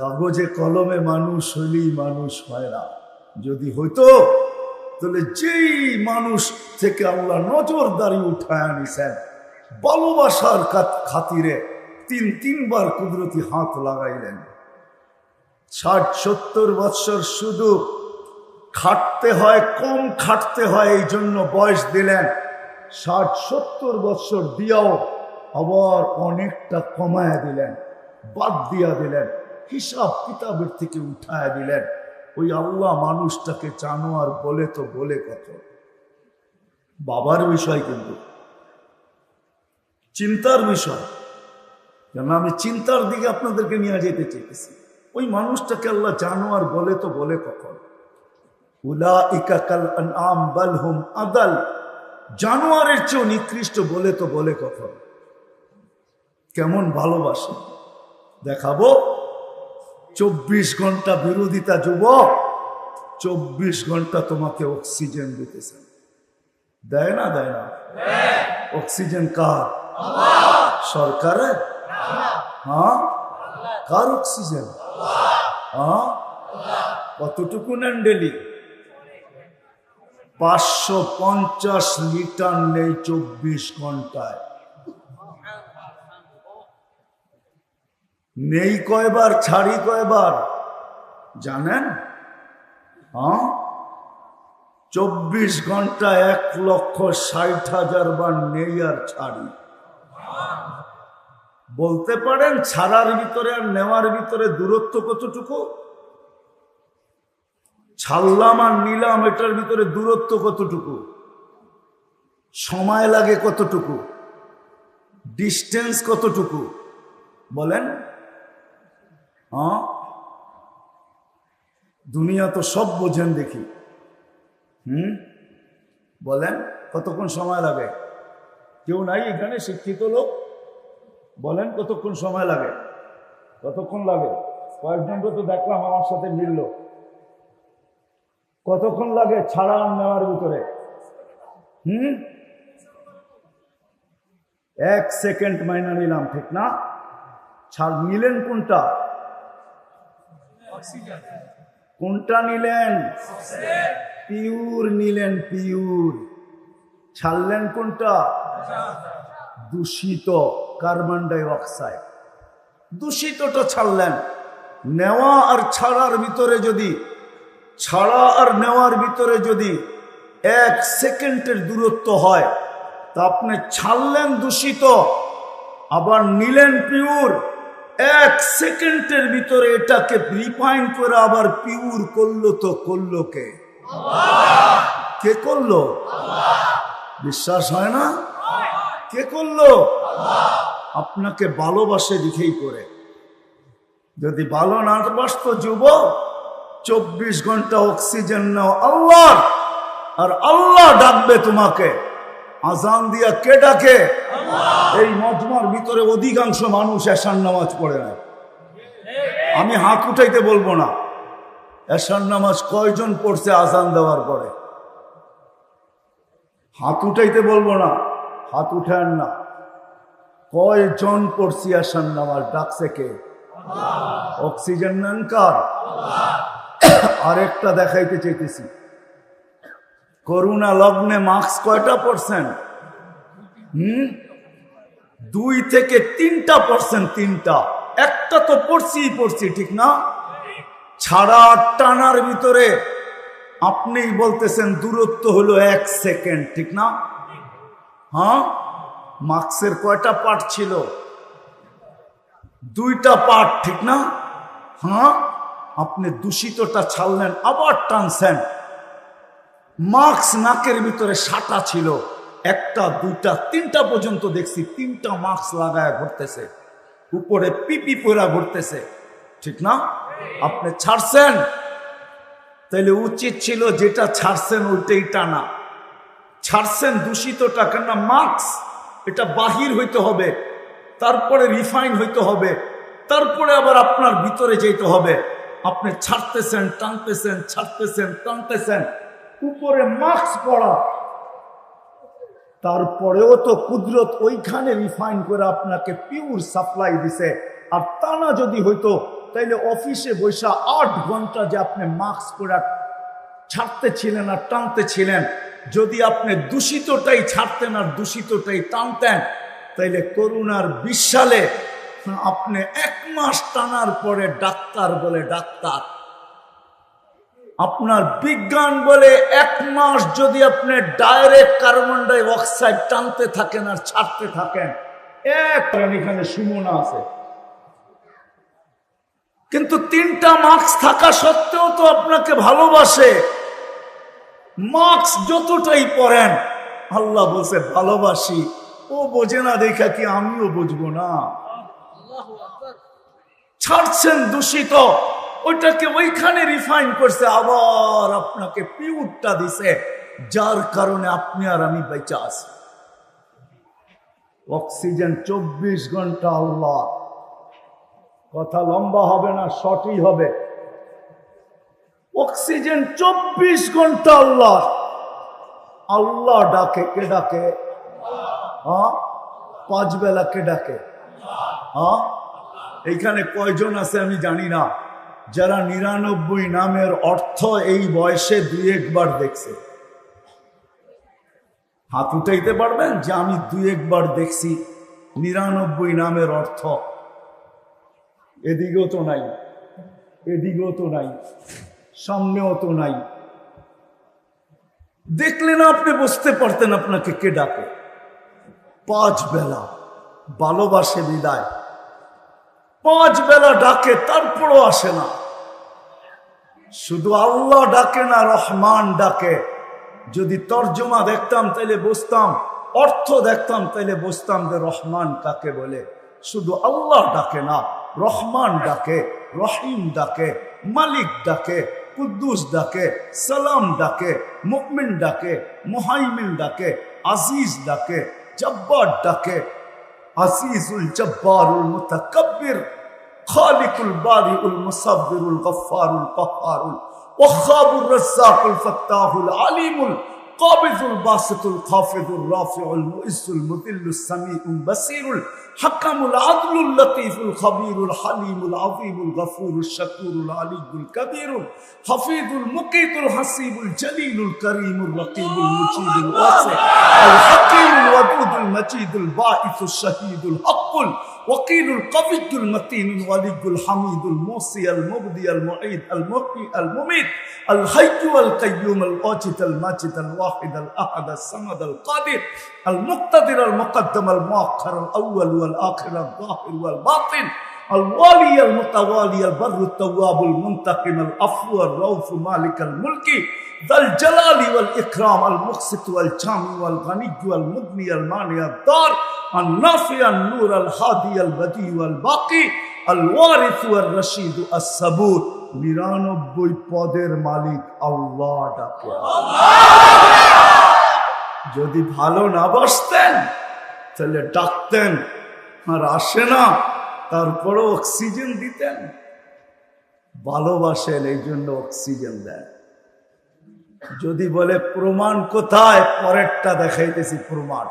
কাগজে কলমে মানুষ হইলেই মানুষ হয় না। যদি হইতো, তাহলে যেই মানুষ থেকে আল্লাহ নজরদারি উঠায় আনিছেন, ভালোবাসার খাতিরে তিন তিনবার কুদরতি হাত লাগাইলেন। ষাট, সত্তর বৎসর শুধু খাটতে হয়, কম খাটতে হয়, এই জন্য বয়স দিলেন। ষাট, সত্তর বৎসর দিয়াও আবার অনেকটা কমায় দিলেন, বাদ দিয়া দিলেন। হিসাব কিতাবের থেকে উঠায় দিলেন। ওই আল্লাহ মানুষটাকে জানোয়ার বলে তো বলে কত। বাবার বিষয় কিন্তু। চিন্তার বিষয়। কেন আমি চিন্তার দিকে আপনাদেরকে নিয়ে যেতে চেয়েছি। ওই মানুষটাকে আল্লাহ জানোয়ার বলে তো বলে কখন উলাইকা কাল আনআম বাল হুম আদাল। জানোয়ারের চেয়েও নিকৃষ্ট বলে তো বলে কখন কেমন ভালোবাসে। দেখাবো। চব্বিশ ঘণ্টা বিরোধিতা যুবক। চব্বিশ ঘণ্টা তোমাকে অক্সিজেন দিতেছে। দেয় না দেয় না? অক্সিজেন কার? সরকারের হ্যাঁ? কার অক্সিজেন? হ্যাঁ? কতটুকু নেন ডেলি? পাঁচশো পঞ্চাশ লিটার নেই চব্বিশ ঘন্টায়। নেই কয়বার, ছাড়ি কয়বার। জানেন? হ্যাঁ? চব্বিশ ঘণ্টা এক লক্ষ ষাট হাজার বার নেই আর ছাড়ি। বলতে পারেন ছাড়ার ভিতরে আর নেওয়ার ভিতরে দূরত্ব কতটুকু? ছাড়লাম আর নিলাম, এটার ভিতরে দূরত্ব কতটুকু? সময় লাগে কতটুকু? ডিস্টেন্স কতটুকু? বলেন। হ্যাঁ? দুনিয়া তো সব বোঝেন দেখি। হুম? বলেন, কতক্ষণ সময় লাগে? কেউ নাই এখানে, শিক্ষিত লোক? বলেন, কতক্ষণ সময় লাগে? কতক্ষণ লাগে? কয়েকজনকে তো দেখলাম আমার সাথে মিলল। কতক্ষণ লাগে ছাড়া নেওয়ার ভিতরে? হুম? এক সেকেন্ড মাইনা নিলাম, ঠিক না? ছাড় নিলেন কোনটা? কোনটা নিলেন? পিউর নিলেন পিউর ছাড়লেন কোনটা? দূষিত কার্বন ডাই অক্সাইড দূষিতটা ছাড়লেন। নেওয়া আর ছাড়ার ভিতরে যদি, ছাড়া আর নেওয়ার ভিতরে যদি এক সেকেন্ডের দূরত্ব হয়, তা আপনি ছাড়লেন দূষিত, আবার নিলেন পিউর এক সেকেন্ডের ভিতরে এটাকে রিফাইন করে আবার পিউর করল তো করল কে? কে করল? বিশ্বাস হয় না? কে করল? আপনাকে ভালোবাসে দিকেই করে যদি ভালো না বাসত যুব চব্বিশ ঘণ্টা অক্সিজেন নাও আল্লাহ আর আল্লাহ ডাকবে তোমাকে। আজান দিয়া কে ডাকে? এই মজমার ভিতরে অধিকাংশ মানুষ এসার নামাজ পড়ে না। আমি হাত উঠাইতে বলব না। এসার নামাজ কয়জন পড়ছে আজান দেওয়ার পরে? হাত উঠাইতে বলব না। হাত উঠান না। কয়জন পড়ছি এসার নামাজ? ডাকছে কে? অক্সিজেন নেন কার? আরেকটা দেখাইতে চাইতেছি। করোনা লগ্নে মাস্ক কয়টা পার্সেন্ট হুম? দুই থেকে তিনটা পার্সেন্ট তিনটা। একটা তো পড়ছি পড়ছি, ঠিক না? ছাড়া টানার ভিতরে আপনিই বলতেছেন দূরত্ব হলো এক সেকেন্ড, ঠিক না? হ্যাঁ? মাস্কের কয়টা পার্ট ছিল? দুইটা পার্ট ঠিক না? হ্যাঁ? আপনি দূষিতটা ছাড়লেন, আবার টানছেন। মাস্ক নাকের ভিতরে সাটা ছিল। একটা, দুইটা, তিনটা পর্যন্ত দেখছি তিনটা মাস্ক লাগায় ঘুরতেছে। উপরে পিপি পোড়া ঘুরতেছে। ঠিক না? আপনি ছাড়ছেন? তাইলে উচিত ছিল যেটা ছাড়ছেন ওইটাই টানা। ছাড়ছেন দূষিতটা কেননা মাস্ক এটা বাহির হইতে হবে। তারপরে রিফাইন হইতে হবে। তারপরে আবার আপনার ভিতরে যেতে হবে। আপনি ছাড়তেছেন, টানতেছেন ছাড়তেছেন, টানতেছেন। উপরে মাস্ক পড়া তারপরেও তো কুদরত ওইখানে রিফাইন করে আপনাকে পিওর সাপ্লাই দিছে। আর তা না যদি হইতো, তাইলে অফিসে বৈশা আট ঘণ্টা যে আপনি মাস্ক পরে ছাড়তে ছিলেন আর টানতে ছিলেন, যদি আপনি দূষিতটাই ছাড়তেন আর দূষিতটাই টানতেন, তাইলে করুণার বিশ সালে আপনি এক মাস টানার পরে ডাক্তার বলে ডাক্তার। আপনার বিজ্ঞান বলে এক মাস যদি আপনি ডাইরেক্ট কার্বন ডাই অক্সাইড টানতে থাকেন আর ছাড়তে থাকেন এখানে সুমনা আছে। কিন্তু তিনটা মার্কস থাকা সত্ত্বেও তো আপনাকে ভালোবাসে। মার্কস যতটাই পড়েন আল্লাহ বলছে, ভালোবাসি। ও বোঝে না, দেখা কি আমিও বুঝব না। ছাড়ছেন দূষিত ওইটাকে ওইখানে রিফাইন করছে, আবার আপনাকে পিউরটা দিছে, যার কারণে আপনি আর আমি বেঁচে আছি। অক্সিজেন চব্বিশ ঘণ্টা আল্লাহ। কথা লম্বা হবে না শর্টই হবে। অক্সিজেন চব্বিশ ঘণ্টা আল্লাহ। আল্লাহ ডাকে, কে ডাকে? হ্যাঁ? পাঁচ বেলা কে ডাকে? হ্যাঁ? এইখানে কয়জন আছে আমি জানি না। যারা নিরানব্বই নামের অর্থ এই বয়সে দুই একবার দেখছে। হাত উঠাইতে পারবেন যে আমি দুই একবার দেখছি নিরানব্বই নামের অর্থ। এদিকেও তো নাই, এদিকেও তো নাই, সামনেও তো নাই। দেখলে না আপনি বুঝতে পারতেন আপনাকে কে ডাকে। পাঁচ বেলা ভালোবাসে বিদায়। পাঁচ বেলা ডাকে, তারপরও আসে না। শুধু আল্লাহ ডাকে না, রহমান ডাকে। যদি তর্জমা দেখতাম, তাইলে বুঝতাম, অর্থ দেখতাম, তাইলে বুঝতাম যে রহমান কাকে বলে। শুধু আল্লাহ ডাকে না, রহমান ডাকে, রহিম ডাকে, মালিক ডাকে, কুদ্দুস ডাকে, সালাম ডাকে মুকমিন ডাকে, মোহাইমিন ডাকে, আজিজ ডাকে, জব্বার ডাকে عزيز الجبار المتكبر خالق البارئ المصبر الغفار القهار الوخاب الرزاق الفتاح العليم القابض الباسط الخافض الرافع المؤز المذل السميع البصير الحكم العدل اللطيف الخبير الحليم العظيم الغفور الشكور العلي الكبير الحفيظ المقيت الحسيب الجليل الكريم الرقيب المجيد الواسع الحكيم الودود المجيد الباعث الشهيد الحق وقيل القوي المتين الولي الحميد الموصي المبدي المعيد المحيي المميت الحي والقيوم الواجد الماجد الواحد الأحد الصمد القادر المقتدر المقدم المؤخر الأول والآخر الظاهر والباطن. الوالي المتوالي البر التواب المنتقم العفو الرؤوف مالك الملك ذا الجلال والإكرام المقسط والجامع والغني والمغني المانع الدار النافع النور الهادي البديع والباقي الوارث والرشيد الصبور নিরানব্বই পদের মালিক আল্লাহ ডাকে যদি ভালো না বসতেন তাহলে ডাকতেন আর আসে না তারপরও অক্সিজেন দিতেন, ভালোবাসেন, এই জন্য অক্সিজেন দেন। যদি বলে, প্রমাণ কোথায়? পরেরটা দেখাইতেছি প্রমাণ।